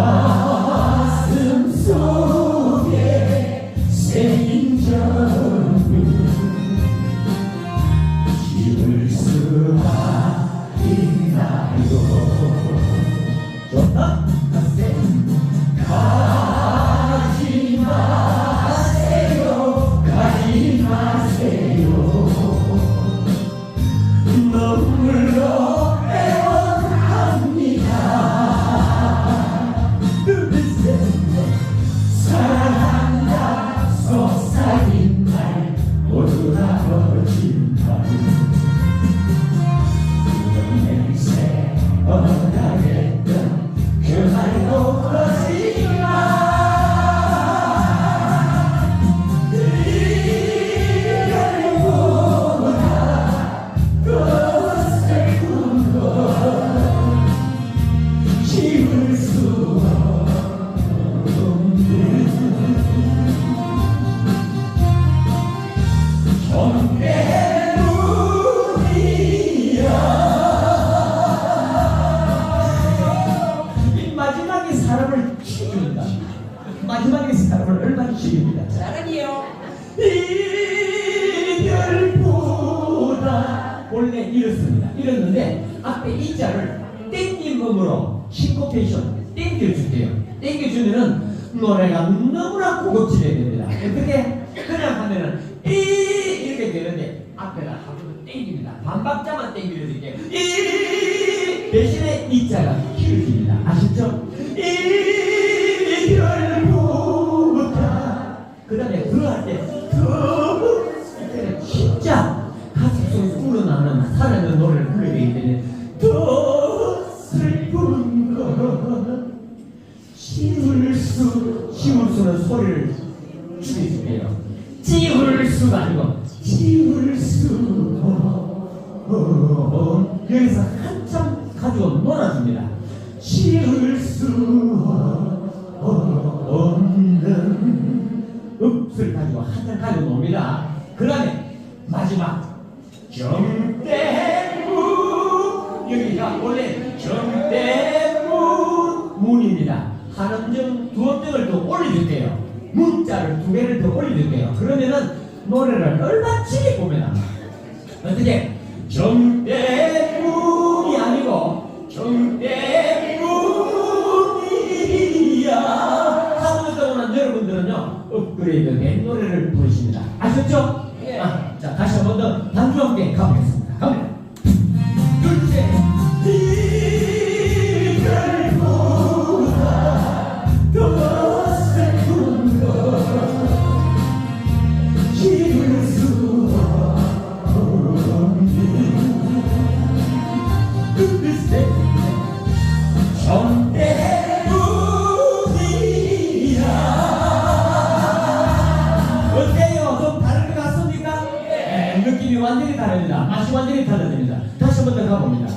가 그말 마지막에 사람을 얼마나 죽입니다. 사랑이요. 이별보다 원래 이렇습니다. 이랬는데 앞에 이 자를 땡김음으로 싱코페이션 땡겨주세요. 땡겨주면은 노래가 너무나 고급지게 됩니다. 어떻게 그냥 하면은 이 이렇게 되는데 앞에가 한번더 땡깁니다. 반박자만 땡겨줄게요. 이 대신에 이 자가 길어집니다. 아시죠? 수가 아니고 지울 수 어, 여기서 한참 가지고 놀아줍니다 지울 수 없는 읍을 가지고 한참 가지고 놉니다 그 다음에 마지막 정대문 여기가 원래 정대문 문입니다. 한음정 두음정을 더 올려줄게요. 문자를 두 개를 더 올려줄게요. 그러면은 노래를 얼마치 보면 어떻게 정대문이 아니고 정대문이야 하고 있다고는 여러분들은요 업그레이드된 노래를 부르십니다. 아셨죠? 예. 아, 자 다시 한 번 더 단주 함께 가보겠습니다. 갑니다. 달라집니다. 다시 한번 더 가봅니다.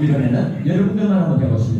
이번에는 여러분들만 한번 해보십니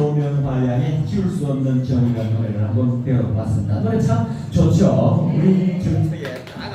노면 마양에 키울 수 없는 정이라는 노래를 한번 배워봤습니다. 노래 참 좋죠. 우리 네.